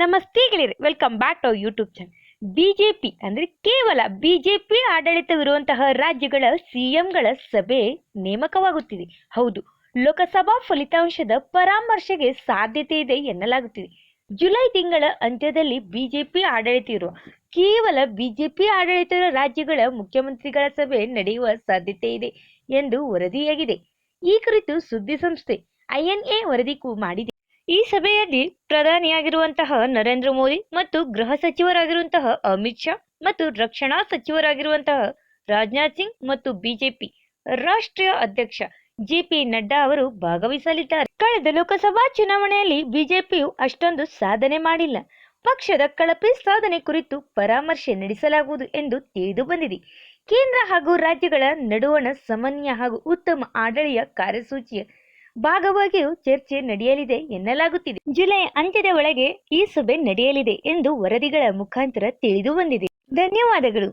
ನಮಸ್ತೆ ಗೆಳೆಯರೆ welcome back to YouTube channel BJP ಅಂದ್ರೆ ಕೇವಲ ಬಿಜೆಪಿ ಆಡಳಿತವಿರುವಂತಹ ರಾಜ್ಯಗಳ ಸಿಎಂಗಳ ಸಭೆ ನೇಮಕವಾಗುತ್ತಿದೆ. ಹೌದು, ಲೋಕಸಭಾ ಫಲಿತಾಂಶದ ಪರಾಮರ್ಶೆಗೆ ಸಾಧ್ಯತೆ ಇದೆ ಎನ್ನಲಾಗುತ್ತಿದೆ. ಜುಲೈ ತಿಂಗಳ ಅಂತ್ಯದಲ್ಲಿ ಬಿಜೆಪಿ ಆಡಳಿತ ಇರುವ ಕೇವಲ ಬಿಜೆಪಿ ಆಡಳಿತ ರಾಜ್ಯಗಳ ಮುಖ್ಯಮಂತ್ರಿಗಳ ಸಭೆ ನಡೆಯುವ ಸಾಧ್ಯತೆ ಇದೆ ಎಂದು ವರದಿಯಾಗಿದೆ. ಈ ಕುರಿತು ಸುದ್ದಿ ಸಂಸ್ಥೆ ಐಎನ್ಎ ವರದಿ ಮಾಡಿದೆ. ಈ ಸಭೆಯಲ್ಲಿ ಪ್ರಧಾನಿಯಾಗಿರುವಂತಹ ನರೇಂದ್ರ ಮೋದಿ ಮತ್ತು ಗೃಹ ಸಚಿವರಾಗಿರುವಂತಹ ಅಮಿತ್ ಶಾ ಮತ್ತು ರಕ್ಷಣಾ ಸಚಿವರಾಗಿರುವಂತಹ ರಾಜನಾಥ್ ಸಿಂಗ್ ಮತ್ತು ಬಿಜೆಪಿ ರಾಷ್ಟ್ರೀಯ ಅಧ್ಯಕ್ಷ ಜೆಪಿ ನಡ್ಡಾ ಅವರು ಭಾಗವಹಿಸಲಿದ್ದಾರೆ. ಕಳೆದ ಲೋಕಸಭಾ ಚುನಾವಣೆಯಲ್ಲಿ ಬಿಜೆಪಿಯು ಅಷ್ಟೊಂದು ಸಾಧನೆ ಮಾಡಿಲ್ಲ. ಪಕ್ಷದ ಕಳಪೆ ಸಾಧನೆ ಕುರಿತು ಪರಾಮರ್ಶೆ ನಡೆಸಲಾಗುವುದು ಎಂದು ತಿಳಿದು ಬಂದಿದೆ. ಕೇಂದ್ರ ಹಾಗೂ ರಾಜ್ಯಗಳ ನಡುವಣ ಸಮನ್ವಯ ಹಾಗೂ ಉತ್ತಮ ಆಡಳಿತ ಕಾರ್ಯಸೂಚಿಯ ಭಾಗವಾಗಿಯೂ ಚರ್ಚೆ ನಡೆಯಲಿದೆ ಎನ್ನಲಾಗುತ್ತಿದೆ. ಜುಲೈ ಅಂತ್ಯದ ಒಳಗೆ ಈ ಸಭೆ ನಡೆಯಲಿದೆ ಎಂದು ವರದಿಗಳ ಮುಖಾಂತರ ತಿಳಿದು ಬಂದಿದೆ. ಧನ್ಯವಾದಗಳು.